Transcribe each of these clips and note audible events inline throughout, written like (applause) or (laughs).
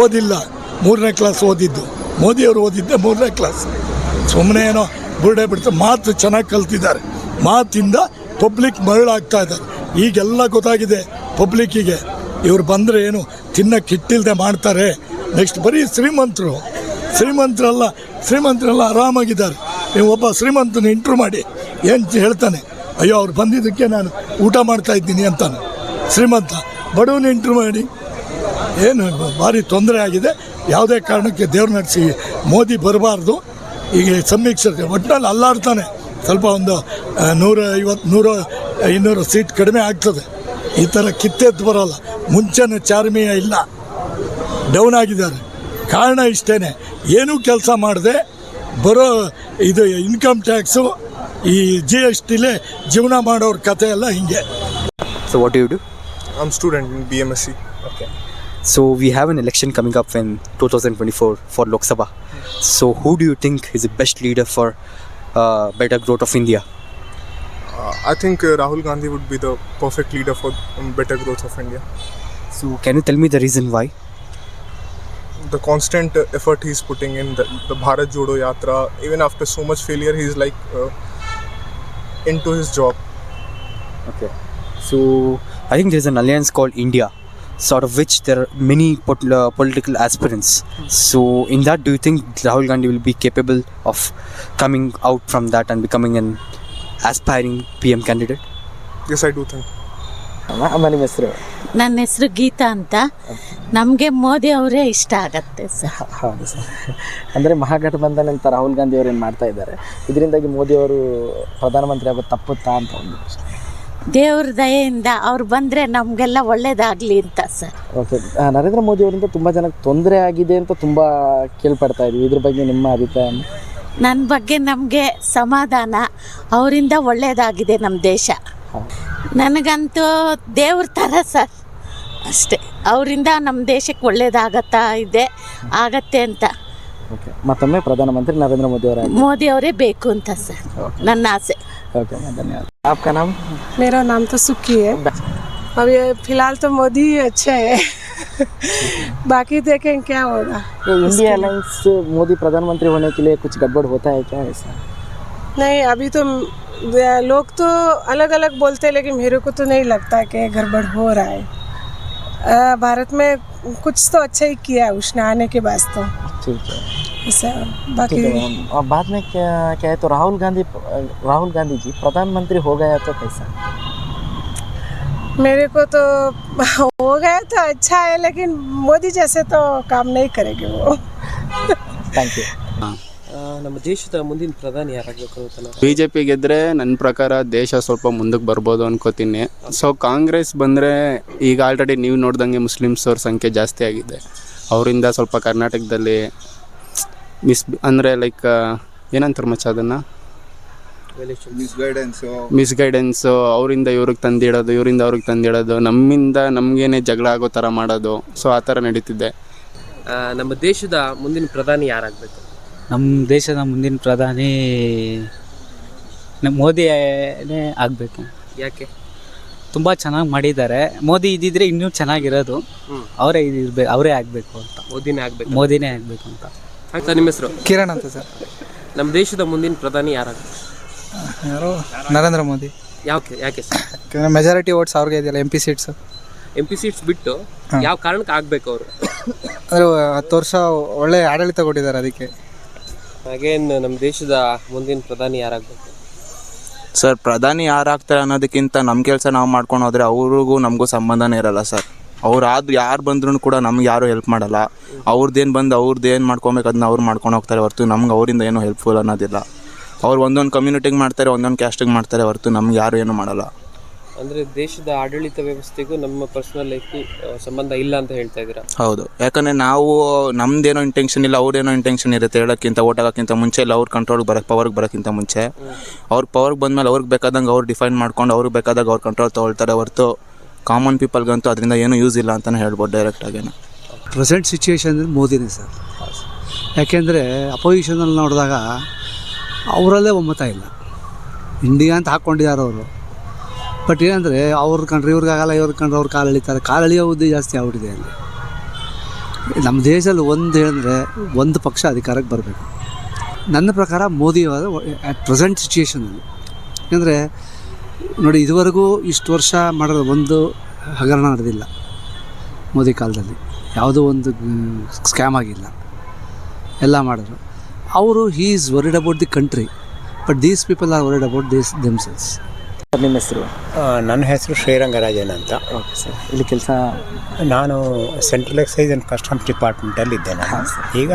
ಓದಿಲ್ಲ. ಮೂರನೇ ಕ್ಲಾಸ್ ಓದಿದ್ದು. ಮೋದಿಯವರು ಓದಿದ್ದೆ ಮೂರನೇ ಕ್ಲಾಸ್ ಸುಮ್ಮನೆ ಏನೋ ಬುರುಡೆ ಬಿಡ್ತಾರೆ ಮಾತು ಚೆನ್ನಾಗಿ ಕಲ್ತಿದ್ದಾರೆ. ಮಾತಿಂದ ಪಬ್ಲಿಕ್ ಮರಳಾಗ್ತಾ ಇದ್ದಾರೆ. ಈಗೆಲ್ಲ ಗೊತ್ತಾಗಿದೆ ಪಬ್ಲಿಕ್ಕಿಗೆ ಇವ್ರು ಬಂದರೆ ಏನು ತಿನ್ನಕ್ಕೆ ಇಟ್ಟಿಲ್ಲದೆ ಮಾಡ್ತಾರೆ. ನೆಕ್ಸ್ಟ್ ಬರೀ ಶ್ರೀಮಂತರು. ಶ್ರೀಮಂತರೆಲ್ಲ ಶ್ರೀಮಂತರೆಲ್ಲ ಆರಾಮಾಗಿದ್ದಾರೆ. ನೀವು ಒಬ್ಬ ಶ್ರೀಮಂತನ ಇಂಟ್ರೂ ಮಾಡಿ. ಏನು ಹೇಳ್ತಾನೆ? ಅಯ್ಯೋ, ಅವ್ರು ಬಂದಿದ್ದಕ್ಕೆ ನಾನು ಊಟ ಮಾಡ್ತಾ ಇದ್ದೀನಿ ಅಂತಾನೆ. ಶ್ರೀಮಂತ, ಬಡವನ ಇಂಟ್ರೂ ಮಾಡಿ. ಏನು ಭಾರಿ ತೊಂದರೆ ಆಗಿದೆ. ಯಾವುದೇ ಕಾರಣಕ್ಕೆ ದೇವ್ರ ನಡೆಸಿ ಮೋದಿ ಬರಬಾರ್ದು. ಈಗ ಸಮೀಕ್ಷೆ ಒಟ್ಟಿನಲ್ಲಿ ಅಲ್ಲಾಡ್ತಾನೆ. ಸ್ವಲ್ಪ ಒಂದು ನೂರ ಐವತ್ತು ನೂರ ಇನ್ನೂರು ಸೀಟ್ ಕಡಿಮೆ ಆಗ್ತದೆ. ಈ ಥರ ಕಿತ್ತೆದ್ದು ಬರೋಲ್ಲ. ಮುಂಚೆನೇ ಚಾರ್ಮೀಯ ಇಲ್ಲ. ಡೌನ್ ಆಗಿದ್ದಾರೆ. ಕಾರಣ ಇಷ್ಟೇ ಏನೂ ಕೆಲಸ ಮಾಡದೆ ಬರೋ ಇದು ಇನ್ಕಮ್ ಟ್ಯಾಕ್ಸು ಈ ಜಿ ಎಸ್ ಟಿಲೇ ಜೀವನ ಮಾಡೋರ ಕಥೆ ಎಲ್ಲ ಹಿಂಗೆ. You what am student B M S C BMSc. So we have an election coming up in 2024 for Lok Sabha. So who do you think is the best leader for uh, better growth of India? Uh, I think uh, Rahul Gandhi would be the perfect leader for um, better growth of India. So can you tell me the reason why? The constant uh, effort he's putting in, the, the Bharat Jodo Yatra, even after so much failure, he's like uh, into his job. Okay. So I think there's an alliance called India, sort of which there are many pot- uh, political aspirants. So in that, do you think Rahul Gandhi will be capable of coming out from that and becoming an aspiring PM candidate? Yes, I do think. ಹೆಸರು ನನ್ನ ಹೆಸರು ಗೀತಾ ಅಂತ ನಮಗೆ ಮೋದಿ ಅವರೇ ಇಷ್ಟ ಆಗತ್ತೆ sir ಹೌದು sir ಅಂದರೆ ಮಹಾಗಠಬಂಧನ್ ಅಂತ ರಾಹುಲ್ ಗಾಂಧಿ ಅವರು ಏನು ಮಾಡ್ತಾ ಇದ್ದಾರೆ ಇದರಿಂದಾಗಿ ಮೋದಿ ಅವರು ಪ್ರಧಾನಮಂತ್ರಿ ಆಗೋದು ತಪ್ಪುತ್ತಾ ಅಂತ ಒಂದು ಪ್ರಶ್ನೆ ದೇವ್ರ ದಯೆಯಿಂದ ಅವ್ರು ಬಂದರೆ ನಮಗೆಲ್ಲ ಒಳ್ಳೇದಾಗ್ಲಿ ಅಂತ ಸರ್. ಓಕೆ ನರೇಂದ್ರ ಮೋದಿ ಅವರಿಂದ ತುಂಬ ಜನಕ್ಕೆ ತೊಂದರೆ ಆಗಿದೆ ಅಂತ ತುಂಬ ಕೇಳ್ಪಡ್ತಾ ಇದ್ವಿ. ಇದ್ರ ಬಗ್ಗೆ ನಿಮ್ಮ ಅಭಿಪ್ರಾಯ ನನ್ನ ಬಗ್ಗೆ ನಮಗೆ ಸಮಾಧಾನ. ಅವರಿಂದ ಒಳ್ಳೇದಾಗಿದೆ ನಮ್ಮ ದೇಶ. ನನಗಂತೂ ದೇವ್ರ ಥರ ಸರ್. ಅಷ್ಟೇ. ಅವರಿಂದ ನಮ್ಮ ದೇಶಕ್ಕೆ ಒಳ್ಳೇದಾಗತ್ತಾ ಇದೆ ಆಗತ್ತೆ ಅಂತ. ಓಕೆ ಮತ್ತೊಮ್ಮೆ ಪ್ರಧಾನಮಂತ್ರಿ ನರೇಂದ್ರ ಮೋದಿ ಅವರ ಮೋದಿ ಅವರೇ ಬೇಕು ಅಂತ ಸರ್. ನನ್ನ ಆಸೆ. ಓಕೆ ಧನ್ಯವಾದ. आपका नाम? मेरा नाम तो सुक्की है। अब ये फ़िलहाल तो मोदी ही अच्छे है। (laughs) बाकी देखें क्या होगा। ये इंडिया अलायंस मोदी प्रधानमंत्री होने के लिए कुछ गड़बड़ होता है क्या ऐसा? नहीं अभी तो लोग तो अलग अलग बोलते हैं लेकिन मेरे को तो नहीं लगता कि गड़बड़ हो रहा है। भारत में कुछ तो अच्छा ही किया है उसने आने के बाद तो। ठीक है। बाकी है और बाद में क्या क्या है तो राहुल गांधी राहुल गांधी जी प्रधानमंत्री हो गया तो कैसा मेरे को तो हो गया तो अच्छा है लेकिन मोदी जैसे तो काम नहीं करेंगे वो थैंक यू ನಮ್ಮ ದೇಶದ ಮುಂದಿನ ಪ್ರಧಾನಿ ಯಾರಾಗಬೇಕು ಅಂತ ನಾವು ಬಿ ಜೆ ಪಿ ಗೆದ್ದರೆ ನನ್ನ ಪ್ರಕಾರ ದೇಶ ಸ್ವಲ್ಪ ಮುಂದಕ್ಕೆ ಬರ್ಬೋದು ಅನ್ಕೋತೀನಿ ಸೊ ಕಾಂಗ್ರೆಸ್ ಬಂದರೆ ಈಗ ಆಲ್ರೆಡಿ ನೀವು ನೋಡ್ದಂಗೆ ಮುಸ್ಲಿಮ್ಸ್ ಅವ್ರ ಸಂಖ್ಯೆ ಜಾಸ್ತಿ ಆಗಿದೆ ಅವರಿಂದ ಸ್ವಲ್ಪ ಕರ್ನಾಟಕದಲ್ಲಿ ಮಿಸ್ ಅಂದರೆ ಲೈಕ್ ಏನಂತಾರೆ ಮಚ್ಚ ಅದನ್ನು? ಮಿಸ್ಗೈಡೆನ್ಸು ಅವರಿಂದ ಇವ್ರಿಗೆ ತಂದಿಡೋದು ಇವರಿಂದ ಅವ್ರಿಗೆ ತಂದಿಡೋದು ನಮ್ಮಿಂದ ನಮಗೇನೆ ಜಗಳ ಆಗೋ ಥರ ಮಾಡೋದು. ಸೊ ಆ ಥರ ನಡೀತಿದೆ ನಮ್ಮ ದೇಶದ ಮುಂದಿನ ಪ್ರಧಾನಿ ಯಾರಾಗಬೇಕು? ನಮ್ಮ ದೇಶದ ಮುಂದಿನ ಪ್ರಧಾನಿ ನಮ್ಮ ಮೋದಿನೇ ಆಗಬೇಕು. ಯಾಕೆ? ತುಂಬ ಚೆನ್ನಾಗಿ ಮಾಡಿದ್ದಾರೆ. ಮೋದಿ ಇದ್ದಿದ್ರೆ ಇನ್ನೂ ಚೆನ್ನಾಗಿರೋದು. ಅವರೇ ಇರಬೇಕು ಅವರೇ ಆಗಬೇಕು ಅಂತ. ಮೋದಿನೇ ಆಗಬೇಕು. ಮೋದಿನೇ ಆಗಬೇಕು ಅಂತ. ಅಂತ ನಿಮ್ಮ ಹೆಸರು? ಕಿರಣ್ ಅಂತ ಸರ್. ನಮ್ಮ ದೇಶದ ಮುಂದಿನ ಪ್ರಧಾನಿ ಯಾರಾಗಬೇಕು ಯಾರು? ನರೇಂದ್ರ ಮೋದಿ. ಯಾಕೆ ಯಾಕೆ ಸರ್? ಮೆಜಾರಿಟಿ ಓಟ್ಸ್ ಅವ್ರಿಗೆ ಇದೆಯಲ್ಲ M P seats M P seats ಬಿಟ್ಟು ಯಾವ ಕಾರಣಕ್ಕೆ ಆಗ್ಬೇಕು ಅವರು? ಅಂದರೆ ಹತ್ತು ವರ್ಷ ಒಳ್ಳೆ ಆಡಳಿತ ಕೊಟ್ಟಿದ್ದಾರೆ ಅದಕ್ಕೆ. ಅಗೇನ್ ನಮ್ಮ ದೇಶದ ಮುಂದಿನ ಪ್ರಧಾನಿ ಯಾರಾಗಬೇಕು? ಸರ್ ಪ್ರಧಾನಿ ಯಾರಾಗ್ತಾರೆ ಅನ್ನೋದಕ್ಕಿಂತ ನಮ್ಮ ಕೆಲಸ ನಾವು ಮಾಡ್ಕೊಂಡು ಹೋದ್ರೆ ಅವ್ರಿಗೂ ನಮಗೂ ಸಂಬಂಧನೇ ಇರಲ್ಲ ಸರ್. ಅವ್ರು ಆದ್ ಯಾರು ಬಂದ್ರೂ ಕೂಡ ನಮ್ಗೆ ಯಾರು ಹೆಲ್ಪ್ ಮಾಡಲ್ಲ. ಅವ್ರದ್ದೇನು ಬಂದು ಅವ್ರದ್ದು ಏನು ಮಾಡ್ಕೊಬೇಕು ಅದನ್ನ ಅವ್ರು ಮಾಡ್ಕೊಂಡು ಹೋಗ್ತಾರೆ ಹೊರತು ನಮ್ಗೆ ಅವರಿಂದ ಏನು ಹೆಲ್ಪ್ಫುಲ್ ಅನ್ನೋದಿಲ್ಲ. ಅವ್ರು ಒಂದೊಂದು ಕಮ್ಯುನಿಟಿಗೆ ಮಾಡ್ತಾರೆ ಒಂದೊಂದು ಕ್ಯಾಸ್ಟಿಗೆ ಮಾಡ್ತಾರೆ ಹೊರತು ನಮ್ಗೆ ಯಾರು ಏನು ಮಾಡಲ್ಲ. ಅಂದರೆ ದೇಶದ ಆಡಳಿತ ವ್ಯವಸ್ಥೆಗೂ ನಮ್ಮ ಪರ್ಸನಲ್ ಲೈಫ್ಗೂ ಸಂಬಂಧ ಇಲ್ಲ ಅಂತ ಹೇಳ್ತಾ ಇದ್ದೀರಾ? ಹೌದು. ಯಾಕಂದರೆ ನಾವು ನಮ್ದೇನೋ ಇಂಟೆನ್ಷನ್ ಇಲ್ಲ ಅವ್ರೇನೋ ಇಂಟೆನ್ಷನ್ ಇರುತ್ತೆ ಹೇಳೋಕ್ಕಿಂತ ಓಟ್ ಹಾಕೋಕ್ಕಿಂತ ಮುಂಚೆ ಇಲ್ಲ ಅವ್ರ ಕಂಟ್ರೋಲ್ಗೆ ಬರೋಕ್ಕೆ ಪವರ್ಗೆ ಬರೋಕ್ಕಿಂತ ಮುಂಚೆ. ಅವ್ರ ಪವರ್ಗೆ ಬಂದಮೇಲೆ ಅವ್ರಿಗೆ ಬೇಕಾದಂಗೆ ಅವ್ರು ಡಿಫೈನ್ ಮಾಡ್ಕೊಂಡು ಅವ್ರಿಗೆ ಬೇಕಾದಾಗ ಅವ್ರ ಕಂಟ್ರೋಲ್ ತೊಗೊಳ್ತಾರೆ ಹೊರತು ಕಾಮನ್ ಪೀಪಲ್ಗಂತೂ ಅದರಿಂದ ಏನೂ ಯೂಸ್ ಇಲ್ಲ ಅಂತಲೇ ಹೇಳ್ಬೋದು ಡೈರೆಕ್ಟಾಗಿ ಪ್ರೆಸೆಂಟ್ ಸಿಚುವೇಶನ್ ಮೋದಿನೇ ಸರ್. ಯಾಕೆಂದರೆ ಅಪೋಸಿಷನಲ್ಲಿ ನೋಡಿದಾಗ ಅವರಲ್ಲೇ ಒಮ್ಮತ ಇಲ್ಲ. ಇಂಡಿಯಾ ಅಂತ ಹಾಕ್ಕೊಂಡಿದ್ದಾರೆ ಅವರು. ಬಟ್ ಏನಂದರೆ ಅವ್ರು ಕಂಡ್ರೆ ಇವ್ರಿಗಾಗಲ್ಲ, ಇವ್ರ ಕಂಡ್ರೆ ಅವ್ರು ಕಾಲು ಎಳಿತಾರೆ. ಕಾಲು ಎಳೆಯೋ ಜಾಸ್ತಿ ಆಗ್ಬಿಟ್ಟಿದೆ ಅಲ್ಲಿ. ನಮ್ಮ ದೇಶದಲ್ಲಿ ಒಂದು ಹೇಳಿದ್ರೆ ಒಂದು ಪಕ್ಷ ಅಧಿಕಾರಕ್ಕೆ ಬರಬೇಕು. ನನ್ನ ಪ್ರಕಾರ ಮೋದಿ ಅಟ್ ಪ್ರೆಸೆಂಟ್ ಸಿಚುಯೇಷನಲ್ಲಿ ಯಾಕಂದರೆ ನೋಡಿ ಇದುವರೆಗೂ ಇಷ್ಟು ವರ್ಷ ಮಾಡಿರೋ ಒಂದು ಹಗರಣ ನಡೆದಿಲ್ಲ ಮೋದಿ ಕಾಲದಲ್ಲಿ. ಯಾವುದೋ ಒಂದು ಸ್ಕ್ಯಾಮ್ ಆಗಿಲ್ಲ. ಎಲ್ಲ ಮಾಡಿದ್ರು. ಅವರು he is worried about the country but these people are worried about themselves sir ನಿಮ್ಮ ಹೆಸರು? ನನ್ನ ಹೆಸರು ಶ್ರೀರಂಗರಾಜನ್ ಅಂತ. Okay sir. ಇಲ್ಲಿ ಕೆಲಸ? ನಾನು ಸೆಂಟ್ರಲ್ ಎಕ್ಸೈಸ್ ಆ್ಯಂಡ್ ಕಸ್ಟಮ್ಸ್ ಡಿಪಾರ್ಟ್ಮೆಂಟಲ್ಲಿ ಇದ್ದೆ ನಾನು. ಈಗ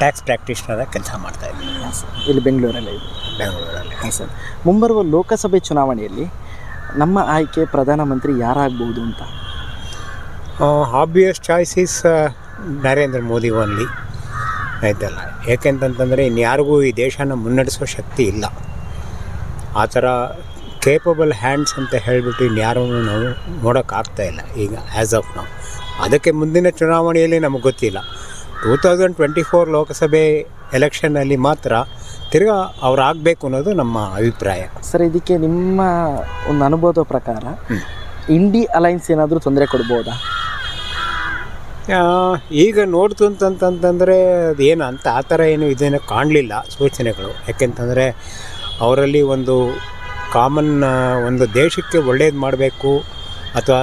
ಟ್ಯಾಕ್ಸ್ ಪ್ರಾಕ್ಟೀಷನರ ಕೆಲಸ ಮಾಡ್ತಾ ಇದ್ದೀನಿ. ಇಲ್ಲಿ ಬೆಂಗಳೂರಲ್ಲಿ ಬೆಂಗಳೂರಲ್ಲಿ. ಸರ್. ಮುಂಬರುವ ಲೋಕಸಭೆ ಚುನಾವಣೆಯಲ್ಲಿ ನಮ್ಮ ಆಯ್ಕೆ ಪ್ರಧಾನಮಂತ್ರಿ ಯಾರಾಗ್ಬೋದು ಅಂತ? Obvious choice Narendra Modi only ಆಯ್ತಲ್ಲ? ಏಕೆಂತಂತಂದರೆ ಇನ್ಯಾರಿಗೂ ಈ ದೇಶನ ಮುನ್ನಡೆಸೋ ಶಕ್ತಿ ಇಲ್ಲ. ಆ ಥರ ಕೇಪಬಲ್ ಹ್ಯಾಂಡ್ಸ್ ಅಂತ ಹೇಳಿಬಿಟ್ಟು ಇನ್ಯಾರೂ ನಾವು ನೋಡೋಕ್ಕಾಗ್ತಾ ಇಲ್ಲ. ಈಗ ಆ್ಯಸ್ ಆಫ್ ನಾವು ಅದಕ್ಕೆ ಮುಂದಿನ ಚುನಾವಣೆಯಲ್ಲಿ ನಮಗೆ ಗೊತ್ತಿಲ್ಲ. Two thousand twenty four Lok Sabha ಎಲೆಕ್ಷನ್ನಲ್ಲಿ ಮಾತ್ರ ತಿರ್ಗಾ ಅವ್ರು ಆಗಬೇಕು ಅನ್ನೋದು ನಮ್ಮ ಅಭಿಪ್ರಾಯ. ಸರ್ ಇದಕ್ಕೆ ನಿಮ್ಮ ಒಂದು ಅನುಭವದ ಪ್ರಕಾರ ಇಂಡಿ ಅಲೈನ್ಸ್ ಏನಾದರೂ ತೊಂದರೆ ಕೊಡ್ಬೋದಾ? ಆ, ಈಗ ನೋಡ್ತು ಅಂತಂತಂತಂದರೆ ಅದೇನು ಅಂತ ಆ ಥರ ಏನು ಇದೇನು ಕಾಣಲಿಲ್ಲ ಸೂಚನೆಗಳು. ಯಾಕೆಂತಂದರೆ ಅವರಲ್ಲಿ ಒಂದು ಕಾಮನ್ ಒಂದು ದೇಶಕ್ಕೆ ಒಳ್ಳೇದು ಮಾಡಬೇಕು ಅಥವಾ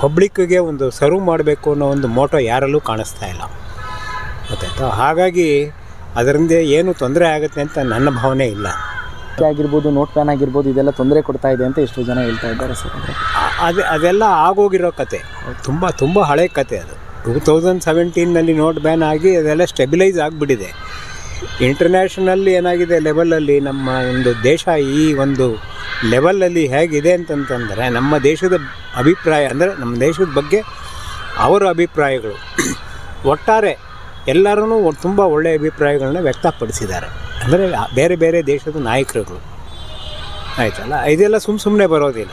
ಪಬ್ಲಿಕ್ಕಿಗೆ ಒಂದು ಸರ್ವ್ ಮಾಡಬೇಕು ಅನ್ನೋ ಒಂದು ಮೋಟೋ ಯಾರಲ್ಲೂ ಕಾಣಿಸ್ತಾ ಇಲ್ಲ. ಗೊತ್ತಾಯ್ತಾ? ಹಾಗಾಗಿ ಅದರಿಂದ ಏನು ತೊಂದರೆ ಆಗುತ್ತೆ ಅಂತ ನನ್ನ ಭಾವನೆ ಇಲ್ಲ. ಆಗಿರ್ಬೋದು ನೋಟ್ ಬ್ಯಾನ್ ಆಗಿರ್ಬೋದು ಇದೆಲ್ಲ ತೊಂದರೆ ಕೊಡ್ತಾ ಇದೆ ಅಂತ ಎಷ್ಟೋ ಜನ ಹೇಳ್ತಾ ಇದ್ದಾರೆ ಸರ್. ಅದೇ ಅದು ಅದೆಲ್ಲ ಆಗೋಗಿರೋ ಕತೆ. ತುಂಬ ತುಂಬ ಹಳೆ ಕತೆ ಅದು. ಟೂ ತೌಸಂಡ್ ಸೆವೆಂಟೀನಲ್ಲಿ ನೋಟ್ ಬ್ಯಾನ್ ಆಗಿ ಅದೆಲ್ಲ ಸ್ಟೆಬಿಲೈಸ್ ಆಗಿಬಿಟ್ಟಿದೆ. ಇಂಟರ್ನ್ಯಾಷನಲ್ಲಿ ಏನಾಗಿದೆ ಲೆವೆಲಲ್ಲಿ ನಮ್ಮ ಒಂದು ದೇಶ ಈ ಒಂದು ಲೆವೆಲಲ್ಲಿ ಹೇಗಿದೆ ಅಂತಂತಂದರೆ ನಮ್ಮ ದೇಶದ ಅಭಿಪ್ರಾಯ ಅಂದರೆ ನಮ್ಮ ದೇಶದ ಬಗ್ಗೆ ಅವರ ಅಭಿಪ್ರಾಯಗಳು. ಒಟ್ಟಾರೆ ಎಲ್ಲರೂ ತುಂಬ ಒಳ್ಳೆಯ ಅಭಿಪ್ರಾಯಗಳನ್ನ ವ್ಯಕ್ತಪಡಿಸಿದ್ದಾರೆ. ಅಂದರೆ ಬೇರೆ ಬೇರೆ ದೇಶದ ನಾಯಕರುಗಳು. ಆಯಿತಲ್ಲ? ಇದೆಲ್ಲ ಸುಮ್ಮ ಸುಮ್ಮನೆ ಬರೋದಿಲ್ಲ.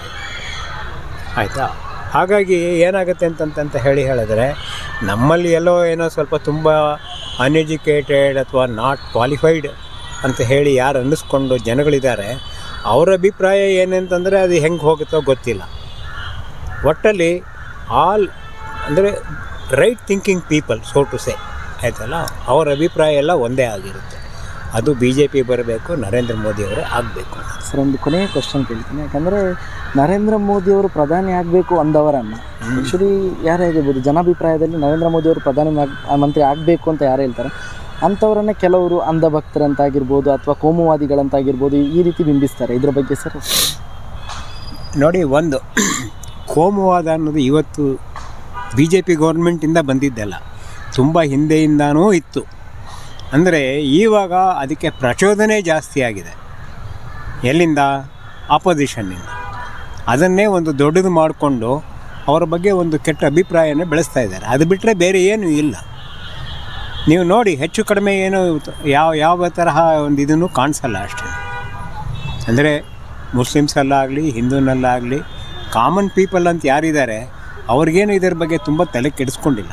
ಆಯಿತಾ? ಹಾಗಾಗಿ ಏನಾಗುತ್ತೆ ಅಂತಂತಂತ ಹೇಳಿ ಹೇಳಿದ್ರೆ, ನಮ್ಮಲ್ಲಿ ಎಲ್ಲೋ ಏನೋ ಸ್ವಲ್ಪ ತುಂಬ ಅನ್ಎಜುಕೇಟೆಡ್ ಅಥವಾ ನಾಟ್ ಕ್ವಾಲಿಫೈಡ್ ಅಂತ ಹೇಳಿ ಯಾರು ಅನ್ನಿಸ್ಕೊಂಡು ಜನಗಳಿದ್ದಾರೆ, ಅವರ ಅಭಿಪ್ರಾಯ ಏನಂತಂದರೆ ಅದು ಹೆಂಗೆ ಹೋಗುತ್ತೋ ಗೊತ್ತಿಲ್ಲ. ಒಟ್ಟಲ್ಲಿ ಆಲ್ ಅಂದರೆ right thinking people so to say ಆಯ್ತಲ್ಲ? ಅವರ ಅಭಿಪ್ರಾಯ ಎಲ್ಲ ಒಂದೇ ಆಗಿರುತ್ತೆ. ಅದು ಬಿ ಜೆ ಪಿ ಬರಬೇಕು ನರೇಂದ್ರ ಮೋದಿಯವರೇ ಆಗಬೇಕು. ಸರ್ ಒಂದು ಕೊನೆಯ ಕ್ವಶನ್ ಕೇಳ್ತೀನಿ. ಯಾಕಂದರೆ ನರೇಂದ್ರ ಮೋದಿಯವರು ಪ್ರಧಾನಿ ಆಗಬೇಕು ಅಂದವರನ್ನು ಆ್ಯಕ್ಚುಲಿ ಯಾರು ಆಗಿರ್ಬೋದು ಜನಾಭಿಪ್ರಾಯದಲ್ಲಿ ನರೇಂದ್ರ ಮೋದಿಯವರು ಪ್ರಧಾನಿ ಮಂತ್ರಿ ಆಗಬೇಕು ಅಂತ ಯಾರು ಹೇಳ್ತಾರೆ? ಅಂಥವರನ್ನ ಕೆಲವರು ಅಂಧಭಕ್ತರಂತಾಗಿರ್ಬೋದು ಅಥವಾ ಕೋಮುವಾದಿಗಳಂತಾಗಿರ್ಬೋದು ಈ ರೀತಿ ಬಿಂಬಿಸ್ತಾರೆ. ಇದ್ರ ಬಗ್ಗೆ ಸರ್? ನೋಡಿ ಒಂದು ಕೋಮುವಾದ ಅನ್ನೋದು ಇವತ್ತು ಬಿ ಜೆ ಪಿ ಗೌರ್ಮೆಂಟಿಂದ ಬಂದಿದ್ದಲ್ಲ. ತುಂಬ ಹಿಂದೆಯಿಂದನೂ ಇತ್ತು. ಅಂದರೆ ಈವಾಗ ಅದಕ್ಕೆ ಪ್ರಚೋದನೆ ಜಾಸ್ತಿ ಆಗಿದೆ. ಎಲ್ಲಿಂದ? ಅಪೋಸಿಷನ್ನಿಂದ. ಅದನ್ನೇ ಒಂದು ದೊಡ್ಡದು ಮಾಡಿಕೊಂಡು ಅವರ ಬಗ್ಗೆ ಒಂದು ಕೆಟ್ಟ ಅಭಿಪ್ರಾಯನ ಬೆಳೆಸ್ತಾ ಇದ್ದಾರೆ. ಅದು ಬಿಟ್ಟರೆ ಬೇರೆ ಏನೂ ಇಲ್ಲ. ನೀವು ನೋಡಿ, ಹೆಚ್ಚು ಕಡಿಮೆ ಏನು ಯಾವ ಯಾವ ತರಹ ಒಂದು ಇದನ್ನು ಕಾಣಿಸಲ್ಲ ಅಷ್ಟೇ. ಅಂದರೆ ಮುಸ್ಲಿಮ್ಸಲ್ಲಾಗಲಿ, ಹಿಂದೂನಲ್ಲಾಗಲಿ, ಕಾಮನ್ ಪೀಪಲ್ ಅಂತ ಯಾರಿದ್ದಾರೆ, ಅವ್ರಿಗೇನು ಇದರ ಬಗ್ಗೆ ತುಂಬ ತಲೆ ಕೆಡಿಸ್ಕೊಂಡಿಲ್ಲ.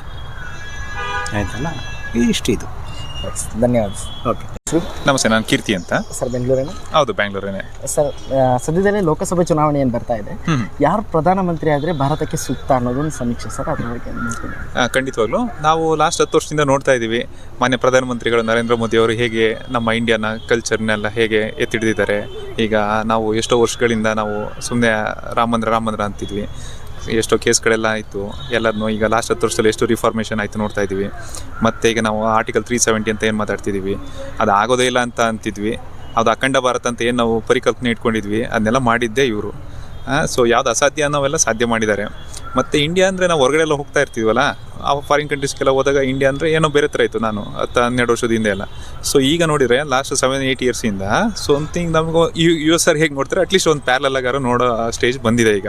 ಆಯ್ತಲ್ಲ ಇಷ್ಟು ಇದು. ಧನ್ಯವಾದ. ಓಕೆ ನಮಸ್ತೆ ನಾನು ಕೀರ್ತಿ ಅಂತ. ಸರ್ ಬೆಂಗಳೂರಿನ ಹೌದು ಬೆಂಗಳೂರಿನ ಸರ್ ಸದ್ಯದಲ್ಲೇ ಲೋಕಸಭೆ ಚುನಾವಣೆ ಏನು ಬರ್ತಾ ಇದೆ? ಯಾರು ಪ್ರಧಾನಮಂತ್ರಿ ಆದರೆ ಭಾರತಕ್ಕೆ ಸೂಕ್ತ ಅನ್ನೋದೊಂದು ಸಮೀಕ್ಷೆ ಸರ್ ಅದ್ರ ಬಗ್ಗೆ ಖಂಡಿತವಾಗ್ಲು ಖಂಡಿತವಾಗ್ಲೂ. ನಾವು ಲಾಸ್ಟ್ ಹತ್ತು ವರ್ಷದಿಂದ ನೋಡ್ತಾ ಇದ್ದೀವಿ ಮಾನ್ಯ ಪ್ರಧಾನಮಂತ್ರಿಗಳು ನರೇಂದ್ರ ಮೋದಿ ಅವರು ಹೇಗೆ ನಮ್ಮ ಇಂಡಿಯಾನ ಕಲ್ಚರ್ನೆಲ್ಲ ಹೇಗೆ ಎತ್ತಿಡಿದಿದ್ದಾರೆ. ಈಗ ನಾವು ಎಷ್ಟೋ ವರ್ಷಗಳಿಂದ ನಾವು ಸುಮ್ಮನೆ ರಾಮ ಮಂದಿರ ರಾಮ ಮಂದಿರ ಅಂತಿದ್ವಿ. ಎಷ್ಟೋ ಕೇಸ್ಗಳೆಲ್ಲ ಆಯಿತು ಎಲ್ಲದನ್ನೂ ಈಗ ಲಾಸ್ಟ್ ಹತ್ತು ವರ್ಷದಲ್ಲಿ ಎಷ್ಟು ರಿಫಾರ್ಮೇಷನ್ ಆಯಿತು ನೋಡ್ತಾ ಇದ್ದೀವಿ. ಮತ್ತು ಈಗ ನಾವು ಆರ್ಟಿಕಲ್ ತ್ರೀ ಸೆವೆಂಟಿ ಅಂತ ಏನು ಮಾತಾಡ್ತಿದ್ದೀವಿ? ಅದು ಆಗೋದೇ ಇಲ್ಲ ಅಂತ ಅಂತಿದ್ವಿ. ಅದು ಅಖಂಡ ಭಾರತ ಅಂತ ಏನು ನಾವು ಪರಿಕಲ್ಪನೆ ಇಟ್ಕೊಂಡಿದ್ವಿ, ಅದನ್ನೆಲ್ಲ ಮಾಡಿದ್ದೇ ಇವರು. ಸೊ ಯಾವ್ದು ಅಸಾಧ್ಯ ಅನ್ನೋವೆಲ್ಲ ಸಾಧ್ಯ ಮಾಡಿದ್ದಾರೆ. ಮತ್ತು ಇಂಡಿಯಾ ಅಂದರೆ ನಾವು ಹೊರಗಡೆ ಎಲ್ಲ ಹೋಗ್ತಾ ಇರ್ತೀವಲ್ಲ ಆ ಫಾರಿನ್ ಕಂಟ್ರೀಸ್ಗೆಲ್ಲ ಹೋದಾಗ ಇಂಡಿಯಾ ಅಂದರೆ ಏನೋ ಬೇರೆ ಥರ ಇತ್ತು ನಾನು ಹತ್ತು ಹನ್ನೆರಡು ವರ್ಷದ ಹಿಂದೆ ಎಲ್ಲ. ಸೊ ಈಗ ನೋಡಿದರೆ ಲಾಸ್ಟ್ ಸೆವೆನ್ ಏಯ್ಟ್ ಇಯರ್ಸಿಂದ ಸೊಂಥಿಂಗ್ ನಮಗೂ ಯು ಯು ಎಸ್ ಆರ್ ಹೇಗೆ ನೋಡ್ತಾರೆ ಅಟ್ಲೀಸ್ಟ್ ಒಂದು ಪ್ಯಾರಲ್ ಆಗಾರು ನೋಡೋ ಸ್ಟೇಜ್ ಬಂದಿದೆ ಈಗ.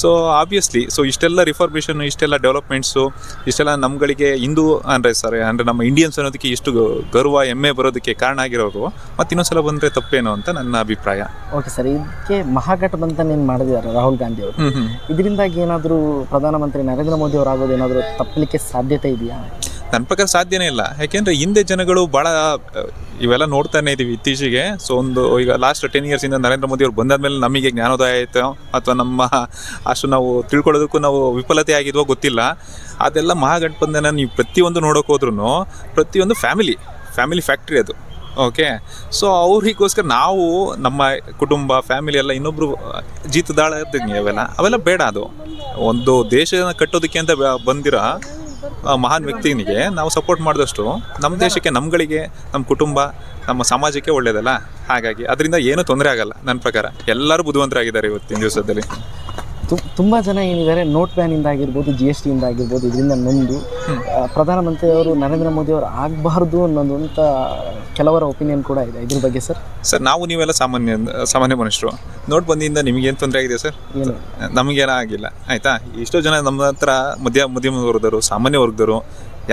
ಸೊ ಆಬ್ವಿಯಸ್ಲಿ ಸೊ ಇಷ್ಟೆಲ್ಲ ರಿಫಾರ್ಮೇಷನ್ ಇಷ್ಟೆಲ್ಲ ಡೆವಲಪ್ಮೆಂಟ್ಸು ಇಷ್ಟೆಲ್ಲ ನಮ್ಗಳಿಗೆ ಹಿಂದೂ ಅಂದರೆ ಸರ್ ಅಂದರೆ ನಮ್ಮ ಇಂಡಿಯನ್ಸ್ ಅನ್ನೋದಕ್ಕೆ ಇಷ್ಟು ಗರ್ವ ಹೆಮ್ಮೆ ಬರೋದಕ್ಕೆ ಕಾರಣ ಆಗಿರೋರು ಮತ್ತು ಇನ್ನೊಂದ್ಸಲ ಬಂದರೆ ತಪ್ಪೇನೋ ಅಂತ ನನ್ನ ಅಭಿಪ್ರಾಯ. ಓಕೆ ಸರ್ ಇದಕ್ಕೆ ಮಹಾಘಟಬಂಧನ ಏನು ಮಾಡಿದ್ದಾರೆ ರಾಹುಲ್ ಗಾಂಧಿ ಅವರು? ಇದರಿಂದಾಗಿ ಏನಾದರೂ ಪ್ರಧಾನಮಂತ್ರಿ ನರೇಂದ್ರ ಮೋದಿ ಅವರು ಆಗೋದು ಏನಾದರೂ ತಪ್ಪಲಿಕ್ಕೆ ಸಾಧ್ಯತೆ ಇದೆಯಾ? ನನ್ನ ಪ್ರಕಾರ ಸಾಧ್ಯನೇ ಇಲ್ಲ. ಯಾಕೆಂದರೆ ಹಿಂದೆ ಜನಗಳು ಭಾಳ ಇವೆಲ್ಲ ನೋಡ್ತಾನೆ ಇದ್ದೀವಿ ಇತ್ತೀಚೆಗೆ. ಸೊ ಒಂದು ಈಗ ಲಾಸ್ಟ್ ಟೆನ್ ಇಯರ್ಸಿಂದ ನರೇಂದ್ರ ಮೋದಿ ಬಂದಾದ ಬಂದಾದ್ಮೇಲೆ ನಮಗೆ ಜ್ಞಾನೋದಯ ಆಯಿತು, ಅಥವಾ ನಮ್ಮ, ಅಷ್ಟು ನಾವು ತಿಳ್ಕೊಳ್ಳೋದಕ್ಕೂ ನಾವು ವಿಫಲತೆ ಆಗಿದ್ವೋ ಗೊತ್ತಿಲ್ಲ. ಅದೆಲ್ಲ ಮಹಾಗಠಬಂಧನ ನೀವು ಪ್ರತಿಯೊಂದು ನೋಡೋಕೆ ಹೋದ್ರೂ ಪ್ರತಿಯೊಂದು ಫ್ಯಾಮಿಲಿ ಫ್ಯಾಮಿಲಿ ಫ್ಯಾಕ್ಟ್ರಿ ಅದು. ಓಕೆ ಸೊ ಅವ್ರಿಗೋಸ್ಕರ ನಾವು ನಮ್ಮ ಕುಟುಂಬ ಫ್ಯಾಮಿಲಿ ಎಲ್ಲ ಇನ್ನೊಬ್ರು ಜೀತದಾಳ ಅವೆಲ್ಲ. ಅವೆಲ್ಲ ಬೇಡ ಅದು. ಒಂದು ದೇಶನ ಕಟ್ಟೋದಕ್ಕೆ ಅಂತ ಬಂದಿರೋ ಮಹಾನ್ ವ್ಯಕ್ತಿನಿಗೆ ನಾವು ಸಪೋರ್ಟ್ ಮಾಡಿದಷ್ಟು ನಮ್ಮ ದೇಶಕ್ಕೆ, ನಮ್ಗಳಿಗೆ, ನಮ್ಮ ಕುಟುಂಬ, ನಮ್ಮ ಸಮಾಜಕ್ಕೆ ಒಳ್ಳೇದಲ್ಲ. ಹಾಗಾಗಿ, ಅದರಿಂದ ಏನೂ ತೊಂದರೆ ಆಗಲ್ಲ. ನನ್ನ ಪ್ರಕಾರ ಎಲ್ಲರೂ ಬುದ್ಧಿವಂತರಾಗಿದ್ದಾರೆ ಇವತ್ತಿನ ದಿವಸದಲ್ಲಿ. ತುಂಬ ಜನ ಏನಿದ್ದಾರೆ ನೋಟ್ ಬ್ಯಾನಿಂದ ಆಗಿರ್ಬೋದು ಜಿ ಎಸ್ ಟಿಯಿಂದ ಆಗಿರ್ಬೋದು ಇದರಿಂದ ನೊಂದು. ಪ್ರಧಾನಮಂತ್ರಿಯವರು ಪ್ರಧಾನಮಂತ್ರಿ ಅವರು ನರೇಂದ್ರ ಮೋದಿ ಅವರು ಆಗಬಾರ್ದು ಅನ್ನೋದು ಅಂತ ಕೆಲವರ ಒಪಿನಿಯನ್ ಕೂಡ ಇದೆ. ಇದ್ರ ಬಗ್ಗೆ ಸರ್? ಸರ್ ನಾವು ನೀವೆಲ್ಲ ಸಾಮಾನ್ಯ ಸಾಮಾನ್ಯ ಮನುಷ್ಯರು. ನೋಟ್ ಬಂದಿಂದ ನಿಮಗೇನು ತೊಂದರೆ ಆಗಿದೆ ಸರ್? ಏನು? ನಮಗೇನ ಆಗಿಲ್ಲ. ಆಯಿತಾ? ಎಷ್ಟೋ ಜನ ನಮ್ಮ ಹತ್ರ ಮಧ್ಯ ಮಧ್ಯಮ ವರ್ಗದವರು ಸಾಮಾನ್ಯ ವರ್ಗದವರು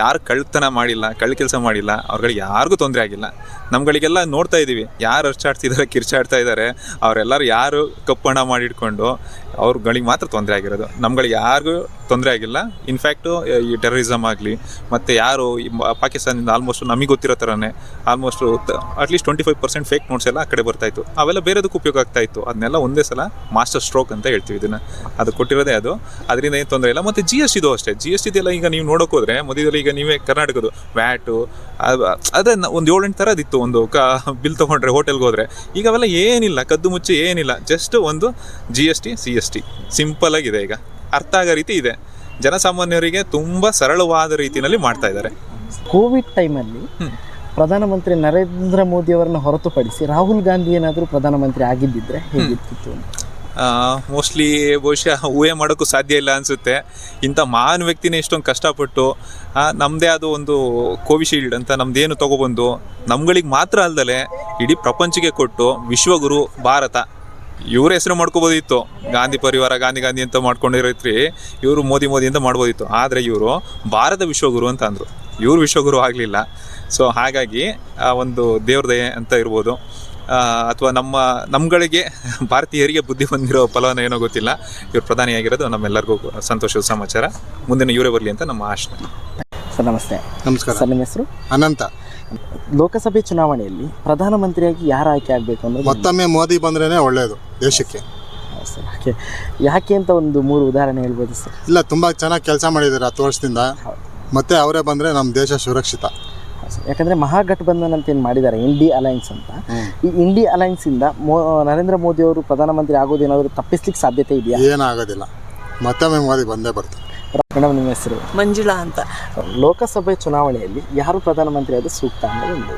ಯಾರು ಕಳ್ತನ ಮಾಡಿಲ್ಲ, ಕಳ್ಳ ಕೆಲಸ ಮಾಡಿಲ್ಲ, ಅವ್ರುಗಳಿಗೆ ಯಾರಿಗೂ ತೊಂದರೆ ಆಗಿಲ್ಲ. ನಮ್ಗಳಿಗೆಲ್ಲ ನೋಡ್ತಾ ಇದ್ದೀವಿ ಯಾರು ಅರ್ಚಾಡ್ತಿದ್ದಾರೆ ಕಿರ್ಚಾಡ್ತಾ ಇದ್ದಾರೆ ಅವರೆಲ್ಲರೂ ಯಾರು ಕಪ್ಪು ಹಣ ಮಾಡಿಟ್ಕೊಂಡು ಅವ್ರುಗಳಿಗೆ ಮಾತ್ರ ತೊಂದರೆ ಆಗಿರೋದು. ನಮ್ಗಳಿಗೆ ಯಾರಿಗೂ ತೊಂದರೆ ಆಗಿಲ್ಲ. ಇನ್ಫ್ಯಾಕ್ಟು ಈ ಟೆರರಿಸಮ್ ಆಗಲಿ, ಮತ್ತು ಯಾರು ಪಾಕಿಸ್ತಾನದಿಂದ ಆಲ್ಮೋಸ್ಟ್ ನಮಗೆ ಗೊತ್ತಿರೋ ಥರನೇ almost at least twenty five percent fake notes ಎಲ್ಲ ಆ ಕಡೆ ಬರ್ತಾ ಇತ್ತು. ಅವೆಲ್ಲ ಬೇರೆದಕ್ಕೆ ಉಪಯೋಗ ಆಗ್ತಾ ಇತ್ತು. ಅದನ್ನೆಲ್ಲ ಒಂದೇ ಸಲ ಮಾಸ್ಟರ್ ಸ್ಟ್ರೋಕ್ ಅಂತ ಹೇಳ್ತೀವಿ ಇದನ್ನು. ಅದು ಕೊಟ್ಟಿರೋದೇ ಅದು. ಅದರಿಂದ ಏನು ತೊಂದರೆ ಇಲ್ಲ. ಮತ್ತು ಜಿ ಎಸ್ ಟಿದು ಅಷ್ಟೇ. ಜಿ ಎಸ್ ಟಿದೆಲ್ಲ ಈಗ ನೀವು ನೋಡೋಕೋದ್ರೆ ಮೊದಲಲ್ಲಿ ಈಗ ನೀವೇ ಕರ್ನಾಟಕದ್ದು ವ್ಯಾಟು ಅದೇ ಒಂದು ಏಳೆಂಟು ಥರದಿತ್ತು ಒಂದು ಕ ಬಿಲ್ ತೊಗೊಂಡ್ರೆ ಹೋಟೆಲ್ಗೆ ಹೋದರೆ. ಈಗ ಅವೆಲ್ಲ ಏನಿಲ್ಲ ಕದ್ದು ಮುಚ್ಚಿ ಏನಿಲ್ಲ ಜಸ್ಟ್ ಒಂದು G S T C S T simple ಆಗಿದೆ ಈಗ. ಅರ್ಥ ಆಗೋ ರೀತಿ ಇದೆ. ಜನಸಾಮಾನ್ಯರಿಗೆ ತುಂಬ ಸರಳವಾದ ರೀತಿಯಲ್ಲಿ ಮಾಡ್ತಾ ಇದ್ದಾರೆ. ಕೋವಿಡ್ ಟೈಮಲ್ಲಿ ಪ್ರಧಾನಮಂತ್ರಿ ನರೇಂದ್ರ ಮೋದಿ ಅವರನ್ನು ಹೊರತುಪಡಿಸಿ ರಾಹುಲ್ ಗಾಂಧಿ ಏನಾದರೂ ಪ್ರಧಾನಮಂತ್ರಿ ಆಗಿದ್ದಿದ್ರೆ ಹೇಗಿರ್ತಿತ್ತು ಮೋಸ್ಟ್ಲಿ ಬಹುಶಃ ಊಹೆ ಮಾಡೋಕ್ಕೂ ಸಾಧ್ಯ ಇಲ್ಲ ಅನಿಸುತ್ತೆ. ಇಂಥ ಮಹಾನ್ ವ್ಯಕ್ತಿನೇ ಇಷ್ಟೊಂದು ಕಷ್ಟಪಟ್ಟು ನಮ್ಮದೇ ಆದ ಒಂದು ಕೋವಿಶೀಲ್ಡ್ ಅಂತ ನಮ್ಮದೇನು ತೊಗೊಬಂದು, ನಮ್ಗಳಿಗೆ ಮಾತ್ರ ಅಲ್ಲದೆ ಇಡೀ ಪ್ರಪಂಚಕ್ಕೆ ಕೊಟ್ಟು ವಿಶ್ವಗುರು ಭಾರತ. ಇವ್ರ ಹೆಸರು ಮಾಡ್ಕೋಬೋದಿತ್ತು. ಗಾಂಧಿ ಪರಿವಾರ, ಗಾಂಧಿ ಗಾಂಧಿ ಅಂತ ಮಾಡ್ಕೊಂಡಿರೈತ್ರಿ ಇವರು ಮೋದಿ ಮೋದಿ ಅಂತ ಮಾಡ್ಬೋದಿತ್ತು. ಆದರೆ ಇವರು ಭಾರತ ವಿಶ್ವಗುರು ಅಂತ ಅಂದರು. ಇವರು ವಿಶ್ವಗುರು ಆಗಲಿಲ್ಲ. ಸೊ ಹಾಗಾಗಿ ಆ ಒಂದು ದೇವ್ರ ದಯೆ ಅಂತ ಇರ್ಬೋದು. ಅಥವಾ ನಮ್ಮ ನಮ್ಗಳಿಗೆ ಭಾರತೀಯರಿಗೆ ಬುದ್ಧಿ ಬಂದಿರೋ ಫಲವನ್ನು ಏನೋ ಗೊತ್ತಿಲ್ಲ. ಇವರು ಪ್ರಧಾನಿಯಾಗಿರೋದು ನಮ್ಮೆಲ್ಲರಿಗೂ ಸಂತೋಷದ ಸಮಾಚಾರ. ಮುಂದಿನ ಇವರೇ ಬರಲಿ ಅಂತ ನಮ್ಮ ಆಶೆ. ಸರ್ ನಮಸ್ತೆ. ನಮಸ್ಕಾರ. ಸರ್ ನಿಮ್ಮ ಹೆಸರು? ಅನಂತ. ಲೋಕಸಭೆ ಚುನಾವಣೆಯಲ್ಲಿ ಪ್ರಧಾನಮಂತ್ರಿಯಾಗಿ ಯಾರು ಆಯ್ಕೆ ಆಗಬೇಕು ಅನ್ನೋದು ಮತ್ತೊಮ್ಮೆ ಮೋದಿ ಬಂದ್ರೇ ಒಳ್ಳೆಯದು ದೇಶಕ್ಕೆ. ಸರ್ ಓಕೆ ಯಾಕೆ ಅಂತ ಒಂದು ಮೂರು ಉದಾಹರಣೆ ಹೇಳ್ಬೋದು ಸರ್? ಇಲ್ಲ ತುಂಬ ಚೆನ್ನಾಗಿ ಕೆಲಸ ಮಾಡಿದ್ದಾರೆ ಹತ್ತು ವರ್ಷದಿಂದ. ಮತ್ತೆ ಅವರೇ ಬಂದರೆ ನಮ್ಮ ದೇಶ ಸುರಕ್ಷಿತ. ಯಾಕಂದ್ರೆ ಮಹಾಗಠಬಂಧನ್ ಅಂತ ಏನು ಮಾಡಿದ್ದಾರೆ? ಇಂಡಿ ಅಲಯನ್ಸ್ ಅಂತ. ಈ ಇಂಡಿ ಅಲಯನ್ಸ್ ಇಂದ ಮೋ ನರೇಂದ್ರ ಮೋದಿ ಅವರು ಪ್ರಧಾನಮಂತ್ರಿ ಆಗೋದೇನಾದರೂ ತಪ್ಪಿಸ್ಲಿಕ್ಕೆ ಸಾಧ್ಯತೆ ಇದೆಯಾ? ಏನಾಗೋದಿಲ್ಲ. ಮತ್ತೊಮ್ಮೆ ಮೋದಿ ಬಂದೇ ಬರ್ತಾರೆ ಮೇಡಮ್ ನಿಮ್ಮ ಹೆಸರು? ಮಂಜುಳಾ ಅಂತ. ಲೋಕಸಭೆ ಚುನಾವಣೆಯಲ್ಲಿ ಯಾರು ಪ್ರಧಾನಮಂತ್ರಿ ಆದರೆ ಸೂಕ್ತ ಅನ್ನೋದು ಒಂದು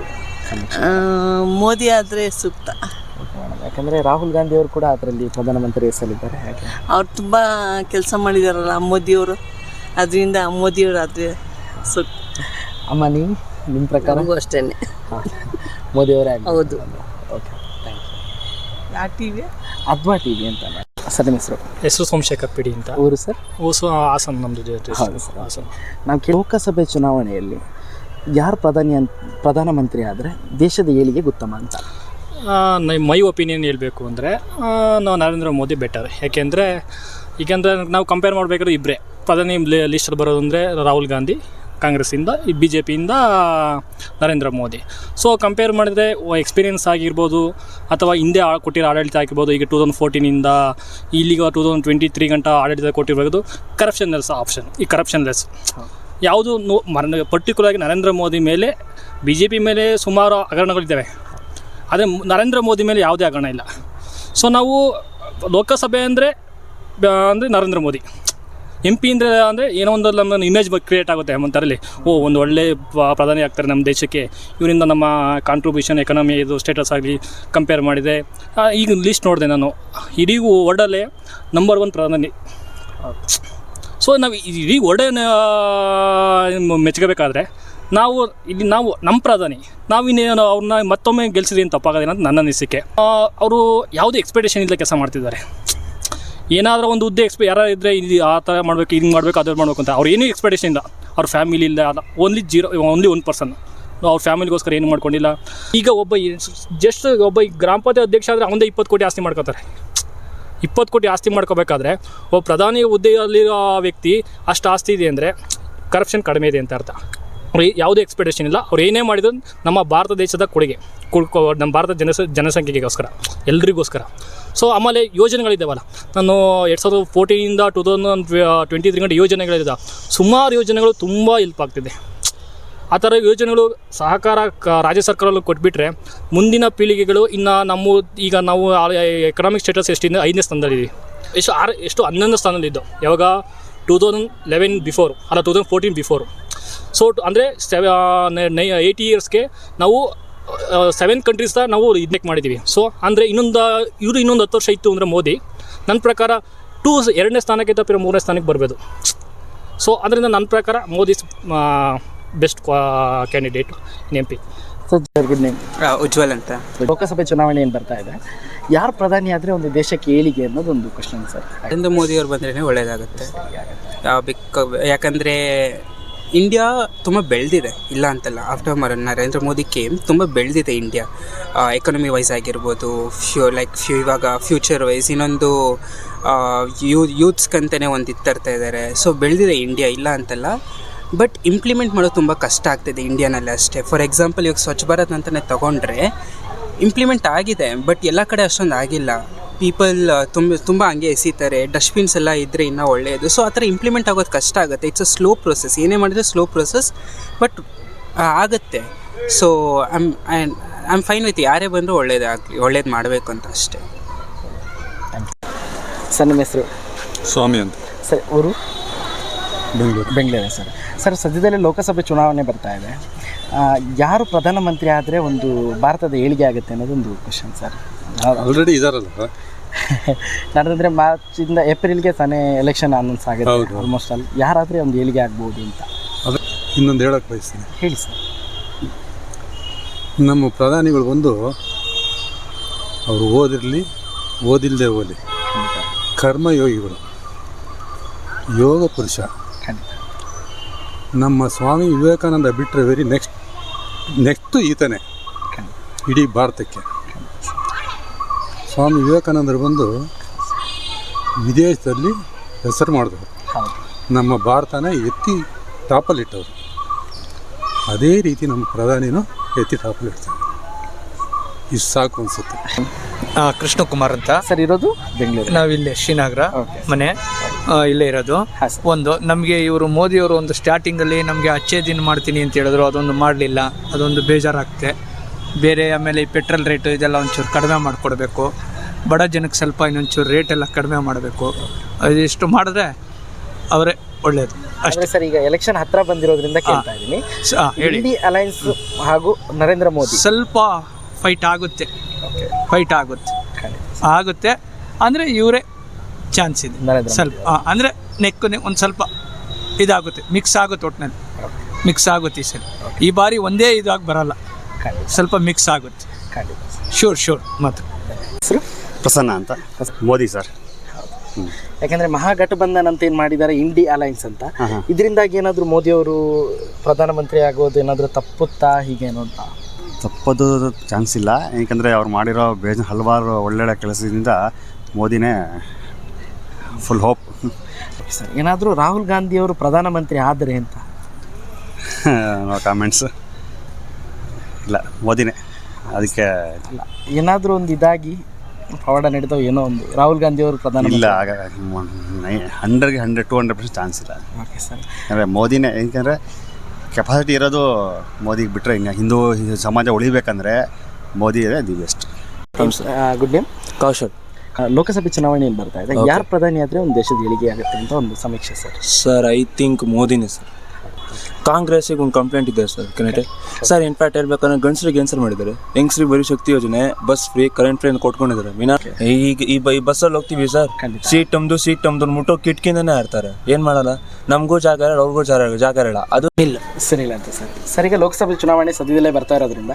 ಮೋದಿ ಆದರೆ ಸೂಕ್ತ. ಯಾಕಂದರೆ ಯಾಕಂದ್ರೆ ರಾಹುಲ್ ಗಾಂಧಿ ಅವರು ಕೂಡ ಅದರಲ್ಲಿ ಪ್ರಧಾನಮಂತ್ರಿ ಹೆಸರಿದ್ದಾರೆ ಹಾಗೆ. ಅವ್ರು ತುಂಬ ಕೆಲಸ ಮಾಡಿದಾರಲ್ಲ ಮೋದಿಯವರು ಅದರಿಂದ ಮೋದಿಯವರು ಆದರೆ ಸೂಕ್ತ. ಅಮ್ಮ ನೀವು? ನಿಮ್ಮ ಪ್ರಕಾರ? ನಮಗೂ ಅಷ್ಟೇ ಮೋದಿ ಅವರೇ ಹೌದು. ಓಕೆ ಥ್ಯಾಂಕ್ ಯು ಯಾವ ಟಿ ವಿ? ಅದ್ವಾ ಟಿ ವಿ ಅಂತ ಸರ್ ನಿಮ್ಮ ಹೆಸರು? ಹೆಸರು ಸೋಮಶೇಖರ್ ಪಿಡಿ ಅಂತ. ಊರು ಸರ್? ಓಸು ಹಾಸನ್ ನಮ್ಮದು ಹಾಸನ್. ನಾವು ಲೋಕಸಭೆ ಚುನಾವಣೆಯಲ್ಲಿ ಯಾರು ಪ್ರಧಾನಿ ಅಂತ ಪ್ರಧಾನಮಂತ್ರಿ ಆದರೆ ದೇಶದ ಏಳಿಗೆ ಉತ್ತಮ ಅಂತ? ಮೈ ಒಪಿನಿಯನ್ ಹೇಳಬೇಕು ಅಂದರೆ ನಾವು ನರೇಂದ್ರ ಮೋದಿ ಬೆಟರ್. ಯಾಕೆಂದರೆ ಈಗಂದರೆ ನಾವು ಕಂಪೇರ್ ಮಾಡಬೇಕಾದ್ರೆ ಇಬ್ಬರೇ ಪ್ರಧಾನಿ ಲಿಸ್ಟಲ್ಲಿ ಬರೋದಂದರೆ ರಾಹುಲ್ ಗಾಂಧಿ ಕಾಂಗ್ರೆಸ್ಸಿಂದ ಬಿ ಜೆ ಪಿಯಿಂದ ನರೇಂದ್ರ ಮೋದಿ. ಸೊ ಕಂಪೇರ್ ಮಾಡಿದರೆ ಎಕ್ಸ್ಪೀರಿಯನ್ಸ್ ಆಗಿರ್ಬೋದು, ಅಥವಾ ಹಿಂದೆ ಕೊಟ್ಟಿರೋ ಆಡಳಿತ ಆಗಿರ್ಬೋದು, ಈಗ ಟೂ ತೌಸಂಡ್ ಫೋರ್ಟೀನಿಂದ ಇಲ್ಲಿಗ ಟೂ ತೌಸಂಡ್ ಟ್ವೆಂಟಿ ತ್ರೀ ಗಂಟ ಆಡಳಿತ ಕೊಟ್ಟಿರ್ಬೋದು ಕರಪ್ಷನ್ ಲೆಸ್ ಆಪ್ಷನ್ ಈ ಕರಪ್ಷನ್ ಲೆಸ್ ಯಾವುದು ನೋ ಮರ ಪರ್ಟಿಕ್ಯುಲರ್ ಆಗಿ ನರೇಂದ್ರ ಮೋದಿ ಮೇಲೆ ಬಿ ಜೆ ಪಿ ಮೇಲೆ ಸುಮಾರು ಹಗರಣಗಳಿದ್ದಾವೆ. ಆದರೆ ನರೇಂದ್ರ ಮೋದಿ ಮೇಲೆ ಯಾವುದೇ ಹಗರಣ ಇಲ್ಲ. ಸೊ ನಾವು ಲೋಕಸಭೆ ಅಂದರೆ ಅಂದರೆ ನರೇಂದ್ರ ಮೋದಿ. ಎಂ ಪಿ ಅಂದರೆ ಅಂದರೆ ಏನೋ ಒಂದು ನಮ್ಮ ಇಮೇಜ್ ಕ್ರಿಯೇಟ್ ಆಗುತ್ತೆ ಒಂಥರಲ್ಲಿ ಓ, ಒಂದು ಒಳ್ಳೆ ಪ್ರಧಾನಿ ಆಗ್ತಾರೆ ನಮ್ಮ ದೇಶಕ್ಕೆ. ಇವರಿಂದ ನಮ್ಮ ಕಾಂಟ್ರಿಬ್ಯೂಷನ್ ಎಕನಾಮಿ ಇದು ಸ್ಟೇಟಸ್ ಆಗಲಿ ಕಂಪೇರ್ ಮಾಡಿದೆ. ಈಗ ಲಿಸ್ಟ್ ನೋಡಿದೆ ನಾನು. ಇಡೀ ವರ್ಲ್ಡಲ್ಲೇ ನಂಬರ್ ಒನ್ ಪ್ರಧಾನಿ. ಸೊ ನಾವು ಇಡೀ ವರ್ಲ್ಡ್ ಮೆಚ್ಕೋಬೇಕಾದ್ರೆ ನಾವು ಇಲ್ಲಿ ನಾವು ನಮ್ಮ ಪ್ರಧಾನಿ. ನಾವು ಇನ್ನೇನು ಅವ್ರನ್ನ ಮತ್ತೊಮ್ಮೆ ಗೆಲ್ಸಿದ್ರಿ ಏನು ನನ್ನ ಅನಿಸಿಕೆ. ಅವರು ಯಾವುದೇ ಎಕ್ಸ್ಪೆಕ್ಟೇಷನ್ ಇಲ್ಲದೆ ಕೆಲಸ ಮಾಡ್ತಿದ್ದಾರೆ. ಏನಾದರೂ ಒಂದು ಹುದ್ದೆ ಎಕ್ಸ್ಪೆ ಯಾರು ಇದ್ದರೆ ಇದು ಆ ಥರ ಮಾಡಬೇಕು, ಹಿಂಗೆ ಮಾಡಬೇಕು, ಅದ್ರ ಮಾಡಬೇಕು ಅಂತ. ಅವ್ರು ಏನೂ ಎಕ್ಸ್ಪೆಕ್ಟೇಷನ್ ಇಲ್ಲ. ಅವ್ರ ಫ್ಯಾಮಿಲಿ ಇಲ್ಲ, ಅಲ್ಲ. Only zero only one person ಅವ್ರ ಫ್ಯಾಮಿಲಿಗೋಸ್ಕರ ಏನು ಮಾಡ್ಕೊಂಡಿಲ್ಲ. ಈಗ ಒಬ್ಬ ಜಸ್ಟ್ ಒಬ್ಬ ಗ್ರಾಮ ಪಂಚಾಯತ್ ಅಧ್ಯಕ್ಷ ಆದರೆ ಅವಂದೇ ಇಪ್ಪತ್ತು ಕೋಟಿ ಆಸ್ತಿ ಮಾಡ್ಕೋತಾರೆ. ಇಪ್ಪತ್ತು ಕೋಟಿ ಆಸ್ತಿ ಮಾಡ್ಕೋಬೇಕಾದ್ರೆ ಒಬ್ಬ ಪ್ರಧಾನಿ ಹುದ್ದೆಯಲ್ಲಿರೋ ವ್ಯಕ್ತಿ ಅಷ್ಟು ಆಸ್ತಿ ಇದೆ ಅಂದರೆ ಕರಪ್ಷನ್ ಕಡಿಮೆ ಇದೆ ಅಂತ ಅರ್ಥ. ಅವ್ರು ಯಾವುದೇ ಎಕ್ಸ್ಪೆಕ್ಟೇಷನ್ ಇಲ್ಲ. ಅವ್ರು ಏನೇ ಮಾಡಿದ್ರು ನಮ್ಮ ಭಾರತ ದೇಶದ ಕೊಡುಗೆ. ಕುಳ್ಕೋ ನಮ್ಮ ಭಾರತ ಜನಸ ಜನಸಂಖ್ಯೆಗೋಸ್ಕರ ಎಲ್ರಿಗೋಸ್ಕರ. ಸೊ ಆಮೇಲೆ ಯೋಜನೆಗಳಿದ್ದಾವಲ್ಲ. ನಾನು ಎರಡು ಸಾವಿರದ ಫೋರ್ಟೀನಿಂದ ಟೂ ತೌಸಂಡ್ ಟ್ವೆಂಟಿ ತ್ರೀ ಗಂಟೆ ಯೋಜನೆಗಳಿದ್ದಾವೆ. ಸುಮಾರು ಯೋಜನೆಗಳು ತುಂಬ ಹೆಲ್ಪ್ ಆಗ್ತಿದೆ. ಆ ಥರ ಯೋಜನೆಗಳು ಸಹಕಾರ ಕ ರಾಜ್ಯ ಸರ್ಕಾರಗಳು ಕೊಟ್ಬಿಟ್ರೆ ಮುಂದಿನ ಪೀಳಿಗೆಗಳು ಇನ್ನು ನಮ್ಮ ಈಗ ನಾವು ಎಕನಾಮಿಕ್ ಸ್ಟೇಟಸ್ ಎಷ್ಟಿಂದ? ಐದನೇ ಸ್ಥಾನದಲ್ಲಿದ್ದೀವಿ. ಎಷ್ಟು ಆರು ಎಷ್ಟು ಹನ್ನೊಂದು ಸ್ಥಾನದಲ್ಲಿದ್ದು ಯಾವಾಗ? ಟೂ ತೌಸಂಡ್ ಲೆವೆನ್ ಬಿಫೋರು ಅಲ್ಲ two thousand fourteen before so ಅಂದರೆ ಸೆವೆ ನೈ ಏಯ್ಟಿ ಇಯರ್ಸ್ಗೆ ನಾವು ಸೆವೆನ್ ಕಂಟ್ರೀಸ್ನ ನಾವು ಇದಕ್ಕೆ ಮಾಡಿದ್ದೀವಿ ಸೊ ಅಂದರೆ ಇನ್ನೊಂದು ಇವರು ಇನ್ನೊಂದು ಹತ್ತು ವರ್ಷ ಇತ್ತು ಅಂದರೆ ಮೋದಿ. ನನ್ನ ಪ್ರಕಾರ ಟೂ ಎರಡನೇ ಸ್ಥಾನಕ್ಕೆ ತಪ್ಪಿರೋ ಮೂರನೇ ಸ್ಥಾನಕ್ಕೆ ಬರಬೇಕು ಸೊ ಅದರಿಂದ ನನ್ನ ಪ್ರಕಾರ Modi best candidate in M P sir good name Ujwal ಅಂತ. ಲೋಕಸಭೆ ಚುನಾವಣೆ ಏನು ಬರ್ತಾ ಇದೆ? ಯಾರು ಪ್ರಧಾನಿ ಆದರೆ ಒಂದು ದೇಶಕ್ಕೆ ಏಳಿಗೆ ಅನ್ನೋದು ಒಂದು ಕ್ವಶನ್ ಸರ್ ನರೇಂದ್ರ ಮೋದಿ ಅವ್ರು ಬಂದ್ರೇ ಒಳ್ಳೆಯದಾಗುತ್ತೆ ಯಾಕಂದರೆ ಇಂಡಿಯಾ ತುಂಬ ಬೆಳೆದಿದೆ. ಇಲ್ಲ ಅಂತಲ್ಲ ಆಫ್ಟರ್ ಮರ, ನರೇಂದ್ರ ಮೋದಿ ಕೇಮ್ ತುಂಬ ಬೆಳೆದಿದೆ ಇಂಡಿಯಾ ಎಕನಮಿ ವೈಸ್ ಆಗಿರ್ಬೋದು ಫ್ಯೂ ಲೈಕ್ ಫ್ಯೂ ಇವಾಗ ಫ್ಯೂಚರ್ ವೈಸ್ ಇನ್ನೊಂದು ಯೂ ಯೂತ್ಸ್ಗಂತಲೇ ಒಂದು ಇದು ತರ್ತಾ ಇದ್ದಾರೆ ಸೊ ಬೆಳೆದಿದೆ ಇಂಡಿಯಾ ಇಲ್ಲ ಅಂತಲ್ಲ ಬಟ್ ಇಂಪ್ಲಿಮೆಂಟ್ ಮಾಡೋದು ತುಂಬ ಕಷ್ಟ ಆಗ್ತಿದೆ ಇಂಡಿಯಾನಲ್ಲಿ ಅಷ್ಟೇ. ಫಾರ್ ಎಕ್ಸಾಂಪಲ್ ಇವಾಗ ಸ್ವಚ್ಛ ಭಾರತ್ ಅಂತಲೇ ತೊಗೊಂಡ್ರೆ ಇಂಪ್ಲಿಮೆಂಟ್ ಆಗಿದೆ ಬಟ್ ಎಲ್ಲ ಕಡೆ ಅಷ್ಟೊಂದು ಆಗಿಲ್ಲ. ಪೀಪಲ್ ತುಂಬ ತುಂಬ ಹಂಗೆ ಎಸಿತಾರೆ ಡಸ್ಟ್ಬಿನ್ಸ್ ಎಲ್ಲ ಇದ್ದರೆ ಇನ್ನೂ ಒಳ್ಳೆಯದು ಸೊ ಆ ಥರ ಇಂಪ್ಲಿಮೆಂಟ್ ಆಗೋದು ಕಷ್ಟ ಆಗುತ್ತೆ. ಇಟ್ಸ್ ಅ ಸ್ಲೋ ಪ್ರೊಸೆಸ್ ಏನೇ ಮಾಡಿದ್ರೆ ಸ್ಲೋ ಪ್ರೊಸೆಸ್ ಬಟ್ ಆಗುತ್ತೆ. So I'm I am fine with ಯಾರೇ ಬಂದರೂ ಒಳ್ಳೇದಾಗಲಿ ಒಳ್ಳೇದು ಮಾಡಬೇಕು ಅಂತ ಅಷ್ಟೇ. ಸರ್ ನಿಮ್ಮ ಹೆಸರು? ಸ್ವಾಮಿ ಅಂತ. ಸರ್ ಊರು? ಬೆಂಗಳೂರು. ಬೆಂಗಳೂರೇ ಸರ್ ಸರ್ ಸದ್ಯದಲ್ಲೇ ಲೋಕಸಭೆ ಚುನಾವಣೆ ಬರ್ತಾ ಇದೆ. ಯಾರು ಪ್ರಧಾನಮಂತ್ರಿ ಆದರೆ ಒಂದು ಭಾರತದ ಏಳಿಗೆ ಆಗುತ್ತೆ ಅನ್ನೋದೊಂದು ಕ್ವಶನ್ ಸರ್ ಆಲ್ರೆಡಿ ಇದಾರಲ್ಲ? (laughs) ನಡೆದ್ರೆ ಇಂದ ಏಪ್ರಿಲ್ಗೆ ತಾನೇ ಎಲೆಕ್ಷನ್ ಅನೌನ್ಸ್ ಆಗಿದೆ ಹೌದು. ಆಲ್ಮೋಸ್ಟ್ ಅಲ್ಲಿ ಯಾರಾದ್ರೆ ಒಂದು ಏಳಿಗೆ ಆಗ್ಬೋದು ಅಂತ. ಅದು ಇನ್ನೊಂದು ಹೇಳಕ್ಕೆ ಬಯಸ್ತೀನಿ. ಹೇಳಿ ಸರ್. ನಮ್ಮ ಪ್ರಧಾನಿಗಳು ಬಂದು ಅವರು ಓದಿರಲಿ ಓದಿಲ್ಲದೆ ಹೋಗಲಿ ಕರ್ಮಯೋಗಿಗಳು ಯೋಗ ಪುರುಷ. ಖಂಡಿತ. ನಮ್ಮ ಸ್ವಾಮಿ ವಿವೇಕಾನಂದ ಬಿಟ್ಟರೆ ವೆರಿ ನೆಕ್ಸ್ಟ್ ನೆಕ್ಸ್ಟು ಈತನೇ. ಇಡೀ ಭಾರತಕ್ಕೆ. ಸ್ವಾಮಿ ವಿವೇಕಾನಂದರು ಬಂದು ವಿದೇಶದಲ್ಲಿ ಹೆಸರು ಮಾಡಿದವರು ಹೌದು ನಮ್ಮ ಭಾರತನ ಎತ್ತಿ ಟಾಪಲ್ಲಿಟ್ಟವರು. ಅದೇ ರೀತಿ ನಮ್ಮ ಪ್ರಧಾನಿನೂ ಎತ್ತಿ ಟಾಪಲ್ಲಿಡ್ತಾರೆ. ಇಷ್ಟು ಸಾಕು ಅನಿಸುತ್ತೆ. ಕೃಷ್ಣಕುಮಾರ್ ಅಂತ. ಸರ್ ಇರೋದು? ಬೆಂಗಳೂರು. ನಾವಿಲ್ಲೇ ಶ್ರೀನಗರ Okay. ಮನೆ. ಇಲ್ಲೇ ಇರೋದು. ಒಂದು ನಮಗೆ ಇವರು ಮೋದಿಯವರು ಒಂದು ಸ್ಟಾರ್ಟಿಂಗಲ್ಲಿ ನಮಗೆ ಅಚ್ಚೆ ದಿನ ಮಾಡ್ತೀನಿ ಅಂತ ಹೇಳಿದ್ರು. ಅದೊಂದು ಮಾಡಲಿಲ್ಲ. ಅದೊಂದು ಬೇಜಾರಾಗುತ್ತೆ ಬೇರೆ ಆಮೇಲೆ ಈ ಪೆಟ್ರೋಲ್ ರೇಟು ಇದೆಲ್ಲ ಒಂಚೂರು ಕಡಿಮೆ ಮಾಡಿಕೊಡ್ಬೇಕು. ಬಡ ಜನಕ್ಕೆ ಸ್ವಲ್ಪ ಇನ್ನೊಂಚೂರು ರೇಟ್ ಎಲ್ಲ ಕಡಿಮೆ ಮಾಡಬೇಕು. ಇದಿಷ್ಟು ಮಾಡಿದ್ರೆ ಅವರೇ ಒಳ್ಳೆಯದು ಅಷ್ಟೇ. ಸರ್ ಈಗ ಎಲೆಕ್ಷನ್ ಹತ್ರ ಬಂದಿರೋದ್ರಿಂದ ಕೇಳ್ತಾ ಇದ್ದೀನಿ. ಹೇಳಿ. ಹಾಗೂ ನರೇಂದ್ರ ಮೋದಿ. ಸ್ವಲ್ಪ ಫೈಟ್ ಆಗುತ್ತೆ. ಫೈಟ್ ಆಗುತ್ತೆ. ಆಗುತ್ತೆ. ಅಂದರೆ ಇವರೇ ಚಾನ್ಸ್ ಇದೆ. ಸ್ವಲ್ಪ ಅಂದರೆ ನೆಕ್ ಒಂದು ಸ್ವಲ್ಪ ಇದಾಗುತ್ತೆ. ಮಿಕ್ಸ್ ಆಗುತ್ತೆ ಒಟ್ಟಿನಲ್ಲಿ ಮಿಕ್ಸ್ ಆಗುತ್ತೆ ಸರ್. ಈ ಬಾರಿ ಒಂದೇ ಇದಾಗಿ ಬರಲ್ಲ. ಸ್ವಲ್ಪ ಮಿಕ್ಸ್ ಆಗುತ್ತೆ. ಶೂರ್ ಶೂರ್ ಮಾತ್ರ. ಹೆಸರು? ಪ್ರಸನ್ನ ಅಂತ. ಮೋದಿ ಸರ್. ಯಾಕಂದ್ರೆ ಮಹಾಗಠಬಂಧನ್ ಅಂತ ಏನು ಮಾಡಿದ್ದಾರೆ? ಇಂಡಿ ಅಲೈನ್ಸ್ ಅಂತ. ಇದರಿಂದಾಗಿ ಏನಾದರೂ ಮೋದಿ ಅವರು ಪ್ರಧಾನಮಂತ್ರಿ ಆಗೋದು ಏನಾದರೂ ತಪ್ಪುತ್ತಾ? ಹೀಗೇನು ಅಂತ ತಪ್ಪದು ಚಾನ್ಸ್ ಇಲ್ಲ. ಏಕೆಂದರೆ ಅವ್ರು ಮಾಡಿರೋ ಬೇಜ ಹಲವಾರು ಒಳ್ಳೊಳ್ಳೆ ಕೆಲಸದಿಂದ ಮೋದಿನೇ ಫುಲ್ ಹೋಪ್ ಸರ್ ಏನಾದರೂ ರಾಹುಲ್ ಗಾಂಧಿ ಅವರು ಪ್ರಧಾನಮಂತ್ರಿ ಆದರೆ ಅಂತ? (laughs) ನೋ ಕಾಮೆಂಟ್ಸ್ ಇಲ್ಲ ಮೋದಿನೇ. ಅದಕ್ಕೆ ಏನಾದರೂ ಒಂದು ಇದಾಗಿ ಪವಾಡ ನಡೀತಾವೆ ಏನೋ ಒಂದು. ರಾಹುಲ್ ಗಾಂಧಿ ಅವರು ಇಲ್ಲ ಪ್ರಧಾನಮಂತ್ರಿ ಆಗ ಹಂಡ್ರೆಡ್ಗೆ hundred to hundred percent chance ಇಲ್ಲ. Okay sir. ಅಂದರೆ ಮೋದಿನೇ ಏಕೆಂದರೆ ಕೆಪಾಸಿಟಿ ಇರೋದು ಮೋದಿಗೆ ಬಿಟ್ಟರೆ ಇನ್ನು ಹಿಂದೂ ಸಮಾಜ ಉಳಿಬೇಕಂದ್ರೆ ಮೋದಿ ಇದೆ the best good name Kaushal. Lok Sabha ಚುನಾವಣೆ ಏನು ಬರ್ತಾ ಇದೆ? ಯಾರು ಪ್ರಧಾನಿ ಆದರೆ ಒಂದು ದೇಶದ ಏಳಿಗೆ ಆಗುತ್ತೆ ಅಂತ ಒಂದು ಸಮೀಕ್ಷೆ ಸರ್. ಸರ್ ಐ ಥಿಂಕ್ ಮೋದಿನೇ ಸರ್ ಕಾಂಗ್ರೆಸ್ಸಿಗೆ ಒಂದು ಕಂಪ್ಲೇಂಟ್ ಇದೆ ಸರ್ ಕನೆಕ್ಟ್ ಸರ್ ಇನ್ಫ್ಯಾಕ್ಟ್ ಹೇಳ್ಬೇಕಂದ್ರೆ ಗಂಡಸ್ರಿಗೆ ಕ್ಯಾನ್ಸಲ್ ಮಾಡಿದ್ದಾರೆ. ಹೆಂಗಸ್ರಿಗೆ ಬರೀ ಶಕ್ತಿ ಯೋಜನೆ ಬಸ್ ಫ್ರೀ ಕರೆಂಟ್ ಫ್ರೀ ಅಂತ ಕೊಟ್ಕೊಂಡಿದ್ದಾರೆ. ಮೀನಾ ಈಗ ಈ ಬೈ ಈ ಬಸ್ಸಲ್ಲಿ ಹೋಗ್ತೀವಿ ಸರ್. ಸೀಟ್ ತಮ್ಮದು ಸೀಟ್ ತಮ್ಮದು ಮುಟ್ಟೋ ಕಿಟ್ಕಿಂದನೇ ಆಡ್ತಾರೆ ಏನು ಮಾಡಲ್ಲ? ನಮಗೂ ಜಾಗ ಇರಲ್ಲ ಅವ್ರಿಗೂ ಜಾಗ ಜಾಗ ಇರಲ್ಲ. ಅದು ಇಲ್ಲ ಸರಿ ಇಲ್ಲ ಅಂತ ಸರ್. ಸರ್ ಈಗ ಲೋಕಸಭೆ ಚುನಾವಣೆ ಸದ್ಯದಲ್ಲೇ ಬರ್ತಾ ಇರೋದ್ರಿಂದ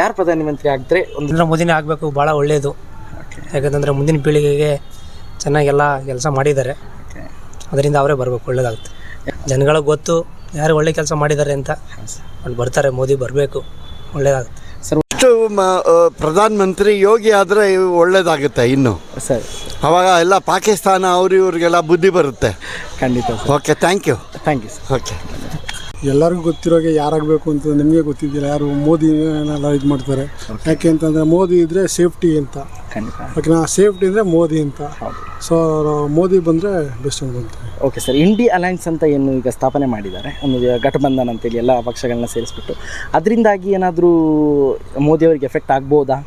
ಯಾರು ಪ್ರಧಾನಮಂತ್ರಿ ಆಗಿದ್ರೆ ಒಂದು ಮುಂದಿನ ಆಗಬೇಕು ಭಾಳ ಒಳ್ಳೆಯದು ಯಾಕಂತಂದರೆ ಮುಂದಿನ ಪೀಳಿಗೆಗೆ ಚೆನ್ನಾಗೆಲ್ಲ ಕೆಲಸ ಮಾಡಿದ್ದಾರೆ. ಅದರಿಂದ ಅವರೇ ಬರಬೇಕು ಒಳ್ಳೇದಾಗುತ್ತೆ. ಜನಗಳಿಗೆ ಗೊತ್ತು ಯಾರು ಒಳ್ಳೆ ಕೆಲಸ ಮಾಡಿದ್ದಾರೆ ಅಂತ ಅಲ್ಲಿ ಬರ್ತಾರೆ ಮೋದಿ ಬರಬೇಕು ಒಳ್ಳೇದಾಗುತ್ತೆ. ಇಷ್ಟು ಪ್ರಧಾನ ಮಂತ್ರಿ ಯೋಗಿ ಆದರೆ ಒಳ್ಳೇದಾಗುತ್ತೆ ಇನ್ನು. ಸರ್. ಅವಾಗ ಎಲ್ಲ ಪಾಕಿಸ್ತಾನ ಅವ್ರು ಇವ್ರಿಗೆಲ್ಲ ಬುದ್ಧಿ ಬರುತ್ತೆ. ಖಂಡಿತ sir. Okay thank you thank you sir okay ಎಲ್ಲರಿಗೂ ಗೊತ್ತಿರೋಗೆ ಯಾರಾಗಬೇಕು ಅಂತ ನಿಮಗೆ ಗೊತ್ತಿದ್ದಿಲ್ಲ. ಯಾರು ಮೋದಿ ಮೋದಿನೆಲ್ಲ ಇದು ಮಾಡ್ತಾರೆ. ಯಾಕೆ ಅಂತಂದರೆ ಮೋದಿ ಇದ್ದರೆ ಸೇಫ್ಟಿ ಅಂತ. ಖಂಡಿತ. ಓಕೆನಾ ಸೇಫ್ಟಿ ಅಂದರೆ ಮೋದಿ ಅಂತ. ಸೊ ಮೋದಿ ಬಂದರೆ ಬೆಸ್ಟ್ ಅಂತ ಓಕೆ ಸರ್ ಇಂಡಿ ಅಲಯನ್ಸ್ ಅಂತ ಏನು ಈಗ ಸ್ಥಾಪನೆ ಮಾಡಿದ್ದಾರೆ? ಒಂದು ಘಟಬಂಧನ್ ಅಂತೇಳಿ ಎಲ್ಲ ಪಕ್ಷಗಳನ್ನ ಸೇರಿಸ್ಬಿಟ್ಟು. ಅದರಿಂದಾಗಿ ಏನಾದರೂ ಮೋದಿಯವರಿಗೆ ಎಫೆಕ್ಟ್ ಆಗ್ಬೋದಾ?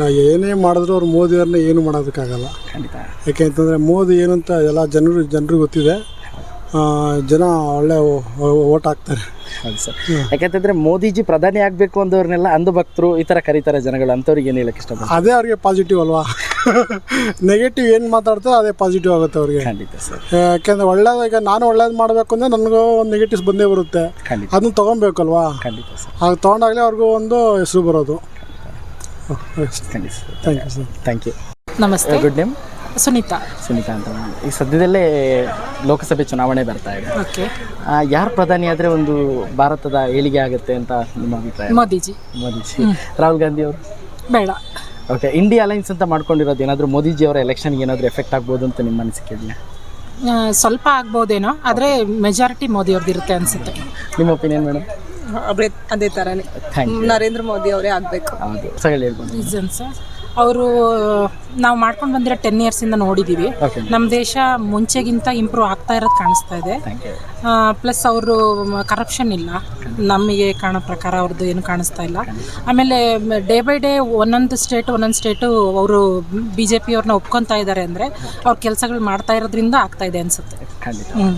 ಏನೇ ಮಾಡಿದ್ರು ಅವ್ರು ಮೋದಿಯವ್ರನ್ನ ಏನು ಮಾಡೋದಕ್ಕಾಗಲ್ಲ. ಖಂಡಿತ. ಯಾಕೆ ಅಂತಂದರೆ ಮೋದಿ ಏನಂತ ಎಲ್ಲ ಜನರು ಜನರಿಗೆ ಗೊತ್ತಿದೆ. ಜನ ಒಳ್ಳೆ ಓಟ್ ಹಾಕ್ತಾರೆ. ಹೌದು ಸರ್. ಯಾಕಂತಂದ್ರೆ ಮೋದಿಜಿ ಪ್ರಧಾನಿ ಆಗಬೇಕು ಅಂದವ್ರನ್ನೆಲ್ಲ ಅಂಧಭಕ್ತರು ಈ ಥರ ಕರೀತಾರೆ ಜನಗಳು. ಅಂಥವ್ರಿಗೆ ಏನು ಹೇಳಕ್ಕೆ ಇಷ್ಟಪಡ್ತಾರೆ? ಅದೇ ಅವ್ರಿಗೆ ಪಾಸಿಟಿವ್ ಅಲ್ವಾ? ನೆಗೆಟಿವ್ ಏನು ಮಾತಾಡ್ತಾರೋ ಅದೇ ಪಾಸಿಟಿವ್ ಆಗುತ್ತೆ ಅವ್ರಿಗೆ. ಖಂಡಿತ ಸರ್. ಯಾಕೆಂದ್ರೆ ಈಗ ನಾನು ಒಳ್ಳೇದು ಮಾಡಬೇಕು ಅಂದರೆ ನನಗೂ ಒಂದು ನೆಗೆಟಿವ್ಸ್ ಬಂದೇ ಬರುತ್ತೆ. ಖಂಡಿತ. ಅದನ್ನ ತೊಗೊಬೇಕಲ್ವಾ? ಖಂಡಿತ ಸರ್. ಆಗ ತೊಗೊಂಡಾಗಲೇ ಅವ್ರಿಗೂ ಒಂದು ಹೆಸರು ಬರೋದು. ಖಂಡಿತ thank you sir thank you ನಮಸ್ತೆ. Good name Sunita? ಸುನೀತಾ ಅಂತ. ಈಗ ಈ ಸದ್ಯದಲ್ಲೇ ಲೋಕಸಭೆ ಚುನಾವಣೆ ಬರ್ತಾ ಇದೆ. ಓಕೆ. ಯಾರು ಪ್ರಧಾನಿ ಆದರೆ ಒಂದು ಭಾರತದ ಏಳಿಗೆ ಆಗುತ್ತೆ ಅಂತ ನಿಮ್ಮ ಅಭಿಪ್ರಾಯ? ಮೋದಿಜಿ. ಮೋದಿಜಿ. ರಾಹುಲ್ ಗಾಂಧಿ ಅವರು? ಬೇಡ. ಓಕೆ ಇಂಡಿಯಾ ಅಲೈನ್ಸ್ ಅಂತ ಮಾಡ್ಕೊಂಡಿರೋದು ಏನಾದರೂ ಮೋದಿಜಿ ಅವರ ಎಲೆಕ್ಷನ್ಗೆ ಏನಾದರೂ ಎಫೆಕ್ಟ್ ಆಗ್ಬೋದು ಅಂತ ನಿಮ್ಮ ಅನಿಸಿಕೆ ಇದೆಯಾ? ಸ್ವಲ್ಪ ಆಗ್ಬೋದೇನೋ ಆದರೆ ಮೆಜಾರಿಟಿ ಮೋದಿ ಅವ್ರದ್ದು ಇರುತ್ತೆ ಅನಿಸುತ್ತೆ. ನಿಮ್ಮ ಒಪಿನಿಯನ್ ಮೇಡಮ್ ಅದೇ ಅದೇ ಥರನೇ ಥ್ಯಾಂಕ್ ಯು ನರೇಂದ್ರ ಮೋದಿ ಅವರೇ ಆಗಬೇಕು. ಹೌದು ಸರಿ ಹೇಳ್ಬೋದು. ರೀಸನ್ಸ್ ಅವರು ನಾವು ಮಾಡ್ಕೊಂಡು ಬಂದಿರೋ ಟೆನ್ ಇಯರ್ಸಿಂದ ನೋಡಿದ್ದೀವಿ. ನಮ್ಮ ದೇಶ ಮುಂಚೆಗಿಂತ ಇಂಪ್ರೂವ್ ಆಗ್ತಾ ಇರೋದು ಕಾಣಿಸ್ತಾ ಇದೆ. ಪ್ಲಸ್ ಅವರು ಕರಪ್ಷನ್ ಇಲ್ಲ. ನಮಗೆ ಕಾಣೋ ಪ್ರಕಾರ ಅವ್ರದ್ದು ಏನು ಕಾಣಿಸ್ತಾ ಇಲ್ಲ. ಆಮೇಲೆ ಡೇ ಬೈ ಡೇ ಒಂದೊಂದು ಸ್ಟೇಟ್ ಒಂದೊಂದು ಸ್ಟೇಟು ಅವರು ಬಿ ಜೆ ಪಿಯವ್ರನ್ನ ಒಪ್ಕೊತಾ ಇದ್ದಾರೆ ಅಂದರೆ ಅವ್ರ ಕೆಲಸಗಳು ಮಾಡ್ತಾ ಇರೋದ್ರಿಂದ ಆಗ್ತಾ ಇದೆ ಅನಿಸುತ್ತೆ. ಹ್ಞೂ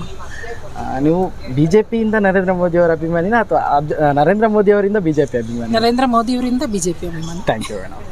ನೀವು ಬಿ ಜೆ ಪಿಯಿಂದ ನರೇಂದ್ರ ಮೋದಿ ಅವರ ಅಭಿಮಾನಿನ ಅಥವಾ ನರೇಂದ್ರ ಮೋದಿ ಅವರಿಂದ ಬಿ ಜೆ ಪಿ ಅಭಿಮಾನಿ? ನರೇಂದ್ರ ಮೋದಿ ಅವರಿಂದ ಬಿ ಜೆ ಪಿ ಅಭಿಮಾನಿ. Thank you madam